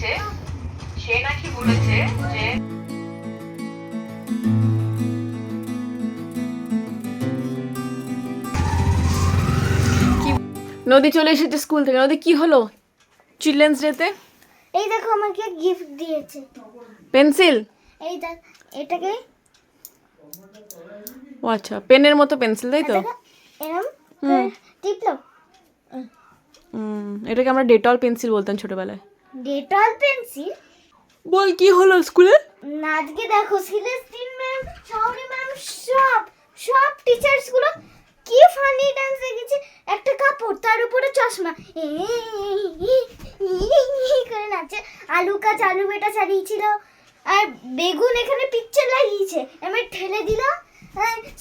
হচ্ছে সে নাকি বলেছে যে নদী চলে এসেছে স্কুল থেকে। নদী কি হলো? চিলড্রেন্স ডেতে? এই দেখো আমাকে গিফট দিয়েছে। পেন্সিল? এই দেখ এটাকে ও আচ্ছা পেনের মতো পেন্সিল তাই তো? এরম টিপলো হুম এটাকে আমরা ডেটল পেন্সিল বলতাম ছোটবেলায়। ডেটল পেন্সিল বল কি হলো স্কুলে? আজকে দেখো সিলেস্টিন ম্যাম শাওরি ম্যাম সব সব টিচার্সগুলো কি ফানি ডান্স দেখেছে একটা কাপড় তার উপরে চশমা। করে নাচে আলু কাজ আলু বেটা চালিয়েছিল। আর বেগুন এখানে পিকচার লাগিয়েছে। আমি ঠেলে দিলাম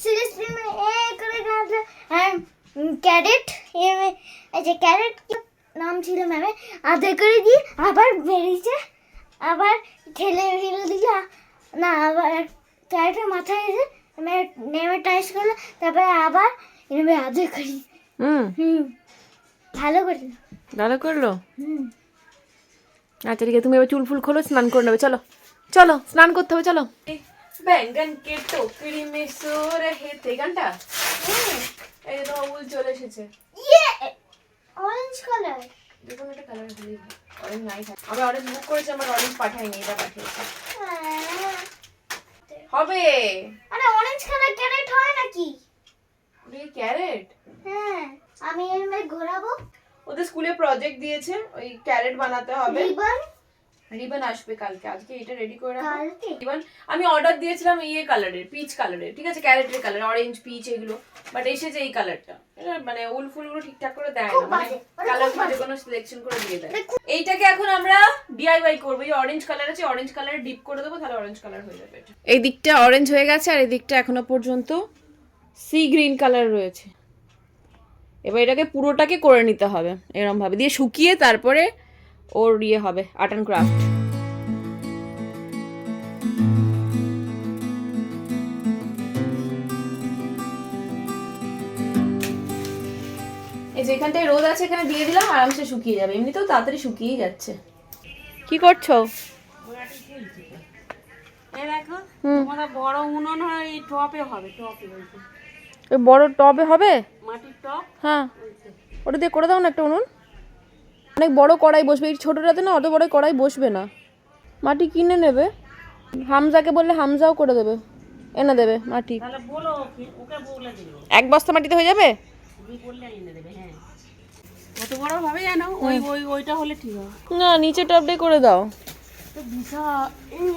সিরিয়াসলি এ করে গাঁটলো আর ক্যারেট এই যে ক্যারেট নাম ছিল ম্যামে আধা করে দিয়ে আবার বেরিয়েছে। আবার ঠেলে ফেলে দিল। না আবার ক্যারেটের মাথায় এসে নেমে টাইস করল। তারপরে আবার এভাবে আধা করি। হুম। হুম। ভালো করে ভালো করল? হুম। আচ্ছা ঠিক আছে তুমি এবার চুল ফুল খোলো স্নান করে নেবে চলো। চলো স্নান করতে হবে চলো। ব্যাঙ্গন কে টোকরি মে সো রহে তে গানটা? এই উল চলে এসেছে। ইয়ে! অরেঞ্জ কালার দেখুন একটা কালার হলেই অরেঞ্জ নাই আমি অরেঞ্জ বুক করেছি আমার অরেঞ্জ পাঠাইনি এটা পাঠিয়েছে। হবে। আরে অরেঞ্জ কালার ক্যারেট হয় নাকি? ওটা ক্যারেট হ্যাঁ আমি এর ঘোরাবো। ওদের স্কুলে প্রজেক্ট দিয়েছে ওই ক্যারেট বানাতে হবে। রিবন রিবন আসবে কালকে আজকে এটা রেডি করে রাখো। রিবন আমি অর্ডার দিয়েছিলাম ইয়ে কালারের পিচ কালারের ঠিক আছে? ক্যারেটের কালার অরেঞ্জ পিচ এগুলো। বাট এসেছে এই কালারটা মানে উল ফুলগুলো ঠিকঠাক করে দেয় না। মানে কালার মধ্যে কোনো সিলেকশন করে দিয়ে দেয়। এইটাকে এখন আমরা ডিআইওয়াই করব। এই অরেঞ্জ কালার আছে অরেঞ্জ কালারে ডিপ করে দেবো তাহলে অরেঞ্জ কালার হয়ে যাবে এটা। এই দিকটা অরেঞ্জ হয়ে গেছে আর এই দিকটা এখনও পর্যন্ত সি গ্রিন কালার রয়েছে। এবার এটাকে পুরোটাকে করে নিতে হবে এরম ভাবে দিয়ে শুকিয়ে তারপরে ওর ইয়ে হবে আর্ট অ্যান্ড ক্রাফট এই যে এখানটায় রোদ আছে এখানে দিয়ে দিলাম আরামসে শুকিয়ে যাবে। এমনিতেও তাড়াতাড়ি শুকিয়েই যাচ্ছে। কি করছ? দেখো বড় উনুন হয় টপে হবে টপে ওই বড় টবে হবে? মাটির টপ। হ্যাঁ। ওটা দিয়ে করে দাও না একটা উনুন। অনেক বড় কড়াই বসবে। এই ছোটোটাতে না অত বড় কড়াই বসবে না। মাটি কিনে নেবে। হামজাকে বললে হামজাও করে দেবে। এনে দেবে মাটি। এক বস্তা মাটিতে হয়ে যাবে? হ্যাঁ। ঠিক না নিচে টপটাই করে দাও। তো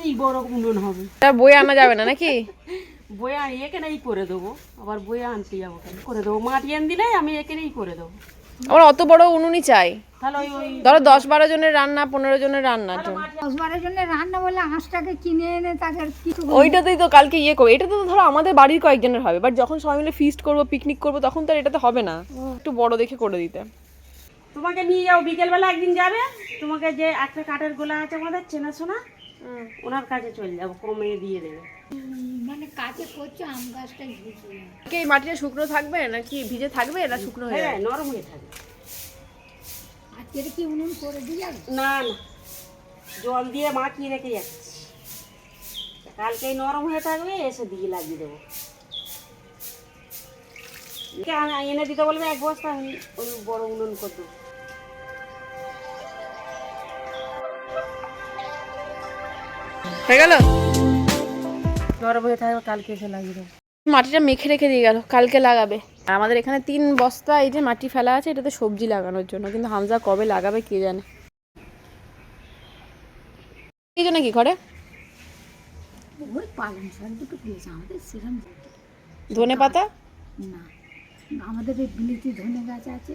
এই বড় উনুন হবে। তা বই আনা যাবে না নাকি? বইয়া এখানেই করে দেবো। আবার বইয়া আনতে যাব করে দেবো। মাটি এনে দিলে আমি এখানেই করে দেবো। আমার অত বড় উনুনই চাই। তাহলে ওই ওই ধরো দশ বারো জনের রান্না পনেরো জনের রান্না দশ বারো জনের রান্না বলে হাঁসটাকে কিনে এনে তাদের কিছু ওইটাতেই তো কালকে ইয়ে করব। এটা তো ধরো আমাদের বাড়ির কয়েকজনের হবে বাট যখন সবাই মিলে ফিস্ট করব পিকনিক করব তখন তো আর এটাতে হবে না। একটু বড় দেখে করে দিতে। তোমাকে নিয়ে যাও বিকেলবেলা একদিন যাবে। তোমাকে যে একটা কাঠের গোলা আছে আমাদের চেনাশোনা ওনার কাছে চলে যাব কমে দিয়ে দেবে। মানে কাছে করছ আম গাছটাই ঘুরছে এই মাটিটা শুকনো থাকবে নাকি ভিজে থাকবে না শুকনো হয়ে হ্যাঁ নরম হয়ে থাকে আজকের কি উনুন করে দিয়ে না না। জল দিয়ে মাখিয়ে রেখে যাচ্ছি। কালকেই নরম হয়ে থাকবে এসে দিয়ে লাগিয়ে দেবো। এনে দিতে বলবে এক বস্তা আমি ওই বড় উনুন করে দেবো। হয়ে গেল? নরম হয়ে থাকবে কালকে এসে লাগিয়ে দেবো। মাটিটা মেখে রেখে দিয়ে গেল কালকে লাগাবে। আমাদের এখানে তিন বস্তা এই যে মাটি ফেলা আছে এটাতে সবজি লাগানোর জন্য কিন্তু হামজা কবে লাগাবে কে জানে? এই জন্য কি সেরকম ধনে পাতা? না আমাদের এই বিলিতি ধনে গাছ আছে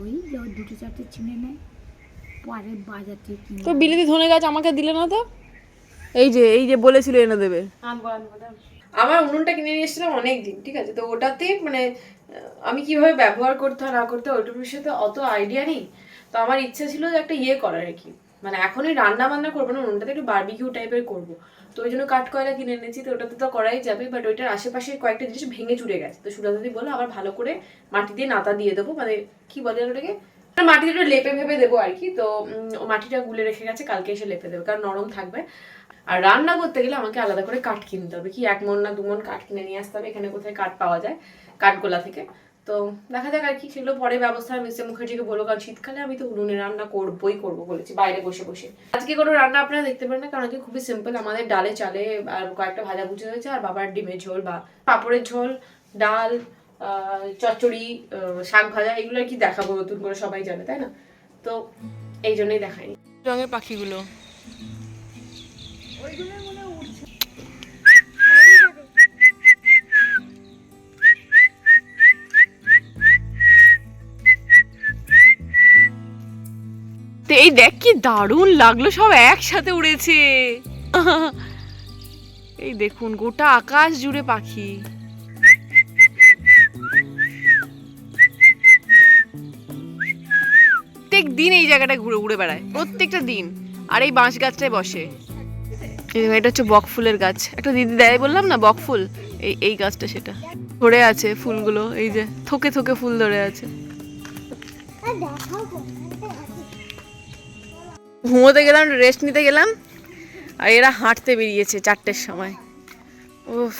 ওই দুটো চারটে ছিঁড়ে নেয় পরে বাজার থেকে তো বিলিতি ধনে গাছ আমাকে দিলে না তো? এই যে এই যে বলেছিল এনে দেবে। আনব আনব দাও। আমার উনুনটা কিনে নিয়ে এসেছিলাম অনেক দিন ঠিক আছে? তো ওটাতে মানে আমি কীভাবে ব্যবহার করতে হয় না করতে হয় ওটার বিষয়ে তো অত আইডিয়া নেই। তো আমার ইচ্ছা ছিল যে একটা ইয়ে করার আর কি। মানে এখনই রান্না বান্না করব না উনুনটাতে একটু বার্বিকিউ টাইপের করব। তো ওই জন্য কাঠ কয়লা কিনে এনেছি তো ওটাতে তো করাই যাবে বাট ওইটার আশেপাশে কয়েকটা জিনিস ভেঙে চুরে গেছে। তো সুরাদাদি বলল আবার ভালো করে মাটি দিয়ে নাতা দিয়ে দেবো। মানে কি বলে ওটাকে? মাটিটা একটু লেপে ভেবে দেবো আর কি। তো মাটিটা গুলে রেখে গেছে কালকে এসে লেপে দেবে কারণ নরম থাকবে। আর রান্না করতে গেলে আমাকে আলাদা করে কাঠ কিনতে হবে। কি এক মন না দু মন কাঠ কিনে নিয়ে আসতে হবে? এখানে কোথায় কাঠ পাওয়া যায়? কাঠগোলা থেকে। তো দেখা যাক আর কি সেগুলো পরে ব্যবস্থা আমি মিস্টার মুখার্জিকে বলব। কারণ শীতকালে আমি তো উনুনে রান্না করবোই করব বলেছি, বাইরে বসে বসে। আজকে কোনো রান্না আপনারা দেখতে পারেন না, কারণ আজকে খুবই সিম্পল আমাদের ডালে চালে আর কয়েকটা ভাজা ভুজি হয়েছে, আর বাবার ডিমের ঝোল বা পাঁপড়ের ঝোল, ডাল চচ্চড়ি শাক ভাজা, এগুলো আর কি দেখাবো, নতুন করে সবাই জানে, তাই না? তো এই জন্যই দেখাইনি। রঙের পাখিগুলো। তো, এই দেখ কি দারুণ লাগল, সব একসাথে উড়েছে। এই দেখুন, গোটা আকাশ জুড়ে পাখি। প্রত্যেক দিন এই জায়গাটা ঘুরে ঘুরে বেড়ায়, প্রত্যেকটা দিন। আর এই বাঁশ গাছটায় বসে। এটা হচ্ছে বক ফুলের গাছ। একটা দিদি দেয়, বললাম না, বক ফুল? এই এই গাছটা সেটা। ধরে আছে ফুলগুলো, এই যে, থোকে থোকে ফুল ধরে আছে। ঘুমোতে গেলাম রেস্ট নিতে গেলাম, আর এরা হাঁটতে বেরিয়েছে চারটের সময়। উফ,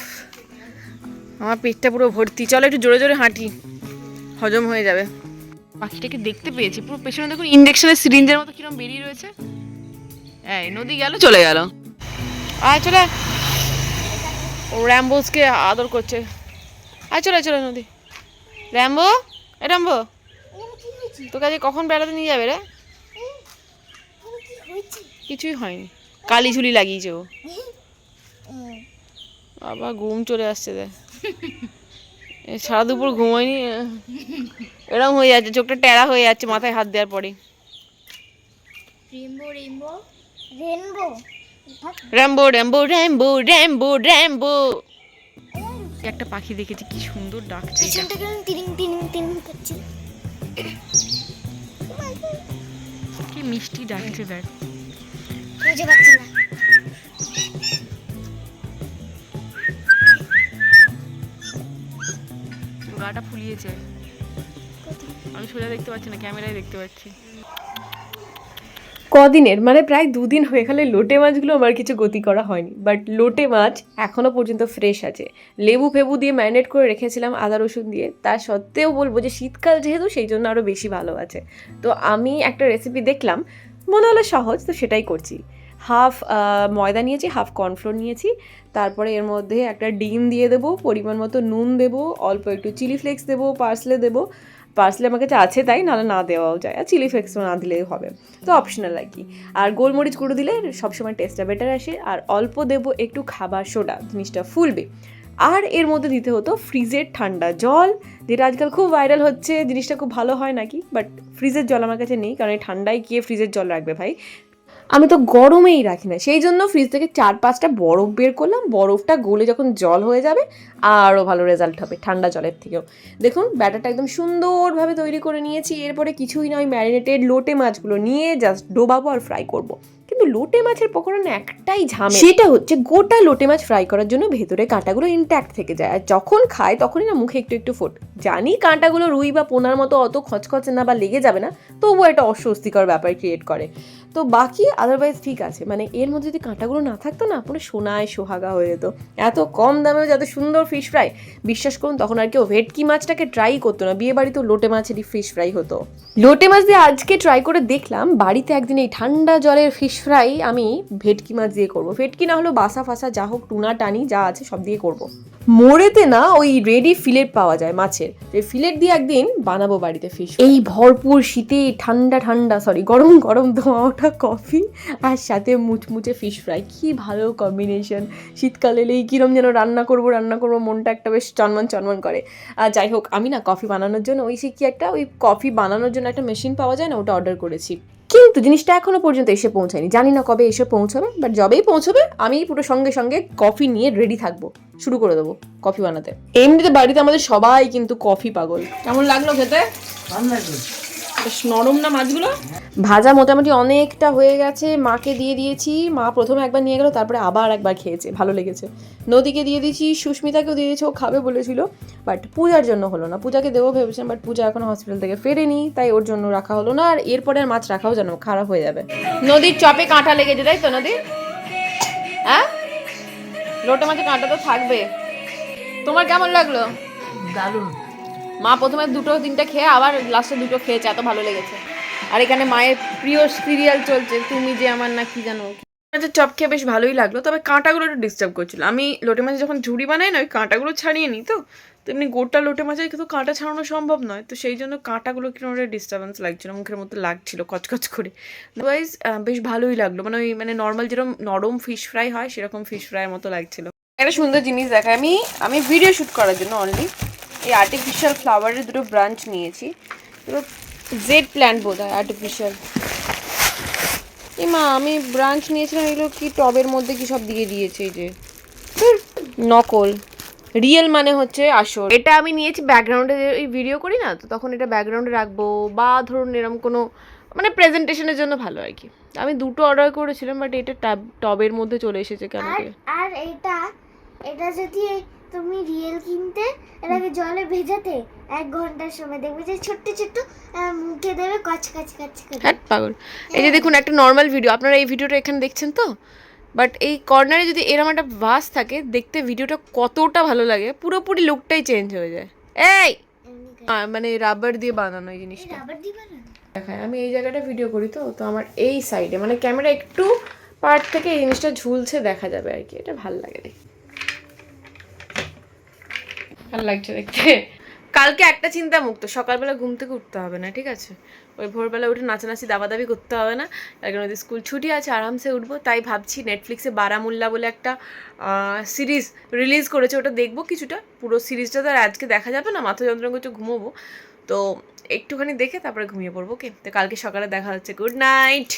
আমার পেটটা পুরো ভর্তি। চলো একটু জোরে জোরে হাঁটি, হজম হয়ে যাবে। পাখিটাকে দেখতে পেয়েছি, পুরো পেছনে দেখুন ইঞ্জেকশনের সিরিঞ্জের মতো কিরম বেরিয়ে রয়েছে। এই, নদী গেল, চলে গেল। আয়, চলে ও র্যাম্বোসকে আদর করছে। আয়, চলে চলে নদী। র্যাম্বো এ র্যাম্বো তোকে আজকে কখন বেড়াতে নিয়ে যাবে রে? কিছুই হয়নি। কালি ঝুলি লাগিয়েছে ও। আবার ঘুম চলে আসছে দে সারা দুপুর ঘুমায়নি এরকম হয়ে যাচ্ছে চোখটা টেরা হয়ে যাচ্ছে মাথায় হাত দেওয়ার পরে rainbow rainbow rainbow Rambo Rambo Rambo Rambo Rambo একটা পাখি দেখেছি কি সুন্দর ডাকছে কি মিষ্টি ডাকছে দেখ। খুঁজে পাচ্ছি না। গাটা ফুলিয়েছে। আমি সোজা দেখতে পাচ্ছি না ক্যামেরায় দেখতে পাচ্ছি। কদিনের? মানে প্রায় দুদিন হয়ে গেলে লোটে মাছগুলো আমার কিছু গতি করা হয়নি। বাট লোটে মাছ এখনও পর্যন্ত ফ্রেশ আছে। লেবু ফেবু দিয়ে ম্যারিনেট করে রেখেছিলাম আদা রসুন দিয়ে। তা সত্ত্বেও বলব যে শীতকাল যেহেতু সেই জন্য আরও বেশি ভালো আছে। তো আমি একটা রেসিপি দেখলাম মনে হলো সহজ তো সেটাই করছি। হাফ ময়দা নিয়েছি, হাফ কর্নফ্লোর নিয়েছি। তারপরে এর মধ্যে একটা ডিম দিয়ে দেবো, পরিমাণ মতো নুন দেবো, অল্প একটু চিলি ফ্লেক্স দেবো, পার্সলে দেবো। পার্সলে আমার কাছে আছে তাই, নাহলে না দেওয়াও যায়। আর চিলি ফ্লেক্সও না দিলেই হবে। তো অপশনাল আর কি। আর গোলমরিচ গুঁড়ো দিলে সবসময় টেস্টটা বেটার আসে। আর অল্প দেবো একটু খাবার সোডা, জিনিসটা ফুলবে। আর এর মধ্যে দিতে হতো ফ্রিজের ঠান্ডা জল, যেটা আজকাল খুব ভাইরাল হচ্ছে, জিনিসটা খুব ভালো হয় নাকি? বাট ফ্রিজের জল আমার কাছে নেই, কারণ এই ঠান্ডায় গিয়ে ফ্রিজের জল রাখবে ভাই? আমি তো গরমেই রাখি না। সেই জন্য ফ্রিজ থেকে চার পাঁচটা বরফ বের করলাম। বরফটা গলে যখন জল হয়ে যাবে আরও ভালো রেজাল্ট হবে ঠান্ডা জলের থেকেও। দেখুন ব্যাটারটা একদম সুন্দরভাবে তৈরি করে নিয়েছি। এরপরে কিছুই না ওই ম্যারিনেটেড লোটে মাছগুলো নিয়ে জাস্ট ডোবাবো আর ফ্রাই করব। কিন্তু লোটে মাছের পকোড়া না একটাই ঝামেলা সেটা হচ্ছে গোটা লোটে মাছ ফ্রাই করার জন্য ভেতরে কাঁটাগুলো ইনট্যাক্ট থেকে যায়। আর যখন খায় তখনই না মুখে একটু একটু ফোট। জানি কাঁটাগুলো রুই বা পোনার মতো অত খচখচে না বা লেগে যাবে না তবুও একটা অস্বস্তিকর ব্যাপার ক্রিয়েট করে। তো বাকি আদারওয়াইজ ঠিক আছে। মানে এর মধ্যে যদি কাঁটাগুলো না থাকতো না, পুরো সোনায় সোহাগা হয়ে যেত। এত কম দামেও যত সুন্দর ফিশ ফ্রাই বিশ্বাস করুন তখন আর কেউ ভেটকি মাছটাকে ট্রাই করতো না। বিয়ে বাড়িতেও লোটে মাছেরই ফিশ ফ্রাই হতো। লোটে মাছ দিয়ে আজকে ট্রাই করে দেখলাম, বাড়িতে একদিন এই ঠান্ডা জলের ফিশ ফ্রাই আমি ভেটকি মাছ দিয়ে করব। ভেটকি না হলো বাসা ফাসা যা হোক, টুনা টানি যা আছে সব দিয়ে করব। মোড়েতে না ওই রেডি ফিলেট পাওয়া যায় মাছের। এই ফিলেট দিয়ে একদিন বানাবো বাড়িতে ফিশ এই ভরপুর শীতে ঠান্ডা ঠান্ডা সরি গরম গরম ধোঁয়া কফি আর সাথে মুচমুচে ফিশ ফ্রাই কি ভালো কম্বিনেশন শীতকাল এলেই কিরম যেন রান্না করব রান্না করব, মনটা একটা বেশ চনমন চনমন করে। আর যাই হোক, আমি না কফি বানানোর জন্য ওই সে কি একটা, ওই কফি বানানোর জন্য একটা মেশিন পাওয়া যায় না, ওটা অর্ডার করেছি। কিন্তু জিনিসটা এখনও পর্যন্ত এসে পৌঁছায়নি। জানি না কবে এসে পৌঁছাবে বাট যবেই পৌঁছবে, আমি পুরো সঙ্গে সঙ্গে কফি নিয়ে রেডি থাকব। শুরু করে দেবো কফি বানাতে। এমনিতে বাড়িতে আমাদের সবাই কিন্তু কফি পাগল। কেমন লাগল খেতে? বেশ নরম না মাছগুলো? ভাজা মোটামুটি অনেকটা হয়ে গেছে। মাকে দিয়ে দিয়েছি। মা প্রথমে একবার নিয়ে গেল তারপরে আবার একবার খেয়েছে। ভালো লেগেছে। নদীকে দিয়ে দিয়েছি সুস্মিতাকেও দিয়ে দিয়েছি ও খাবে বলেছিল। বাট পূজার জন্য হলো না। পূজাকে দেবো ভেবেছিলাম বাট পূজা এখন হসপিটাল থেকে ফেরেনি তাই ওর জন্য রাখা হলো না। আর এরপরে আর মাছ রাখাও যেন খারাপ হয়ে যাবে। নদীর চপে কাঁটা লেগেছে তাই তো নদী হ্যাঁ? লোটে মাছে কাঁটা তো থাকবে। তোমার কেমন লাগল? দারুণ। মা প্রথমে দুটো তিনটা খেয়ে আবার লাস্টে দুটো খেয়েছে এত ভালো লেগেছে। আর এখানে মায়ের প্রিয় সিরিয়াল চলছে তুমি যে আমার না কি জানো। আচ্ছা চপ খেয়ে বেশ ভালোই লাগল তবে কাঁটাগুলো একটু ডিস্টার্ব করছিল। আমি লোটে মাছে যখন ঝুড়ি বানাই না ওই কাঁটাগুলো ছাড়িয়ে নিই তো তো এমনি গোটা লোটে মাছের কিন্তু কাঁটা ছাড়ানো সম্ভব নয় তো সেই জন্য কাঁটাগুলো কীরকম একটা ডিস্টার্বেন্স লাগছিল মুখের মতো লাগছিল কচকচ করে। আদারওয়াইজ বেশ ভালোই লাগল মানে ওই মানে নর্মাল যেরকম নরম ফিশ ফ্রাই হয় সেরকম ফিশ ফ্রাইয়ের মতো লাগছিল। একটা সুন্দর জিনিস দেখায় আমি আমি ভিডিও শ্যুট করার জন্য অনলি এই আর্টিফিশিয়াল ফ্লাওয়ারের দুটো ব্রাঞ্চ নিয়েছি। দুটো জেড প্ল্যান্ট বোধ হয় আর্টিফিশিয়াল এই মা আমি ব্রাঞ্চ নিয়েছিলাম এগুলো কি টবের মধ্যে কি সব দিয়ে দিয়েছে এই যে? নকল। রিয়েল মানে হচ্ছে আসল। এটা আমি নিয়েছি ব্যাকগ্রাউন্ডে এই ভিডিও করি না? তো তখন এটা ব্যাকগ্রাউন্ডে রাখব বা ধরুন এরকম কোনো মানে প্রেজেন্টেশনের জন্য ভালো আর কি। আমি দুটো অর্ডার করেছিলাম বাট এটা টাব টবের মধ্যে চলে এসেছে কেন কি? আর এটা এটা যদি তুমি রিয়েল কিনতে এটাকে জলে ভেজাতে এক ঘণ্টার সময় দেখবে যে ছোট্ট ছোট্ট মুখে দেবে কচ কচ কচ করে হ্যাঁ পাগল। এই যে দেখুন একটা নর্মাল ভিডিও আপনারা এই ভিডিওটা এখানে দেখছেন তো? বাট এই কর্নারে যদি এরকম একটা ভাস থাকে দেখতে ভিডিওটা কতটা ভালো লাগে পুরোপুরি লুকটাই চেঞ্জ হয়ে যায়। এই! মানে রাবার দিয়ে বানানো এই জিনিসটা। রাবার দিবা না দেখায় আমি এই জায়গাটা ভিডিও করি তো তো আমার এই সাইডে মানে ক্যামেরা একটু পার্ট থেকে এই জিনিসটা ঝুলছে দেখা যাবে আর কি। এটা ভালো লাগে দেখতে। ভালো লাগছে দেখতে। কালকে একটা চিন্তা মুক্ত, সকালবেলা ঘুম থেকে উঠতে হবে না, ঠিক আছে? ওই ভোরবেলা উঠে নাচানাচি, দাবাদাবি করতে হবে না। কালকে নদী স্কুল ছুটি আছে, আরামসে উঠবো, তাই ভাবছি নেটফ্লিক্সে বারামুল্লা বলে একটা সিরিজ রিলিজ করেছে, ওটা দেখব কিছুটা। পুরো সিরিজটা তো আর আজকে দেখা যাবে না, মাথা যন্ত্রণা করছে, ঘুমোবো। তো একটুখানি দেখে তারপরে ঘুমিয়ে পড়ব, ওকে? তো কালকে সকালে দেখা হচ্ছে, গুড নাইট!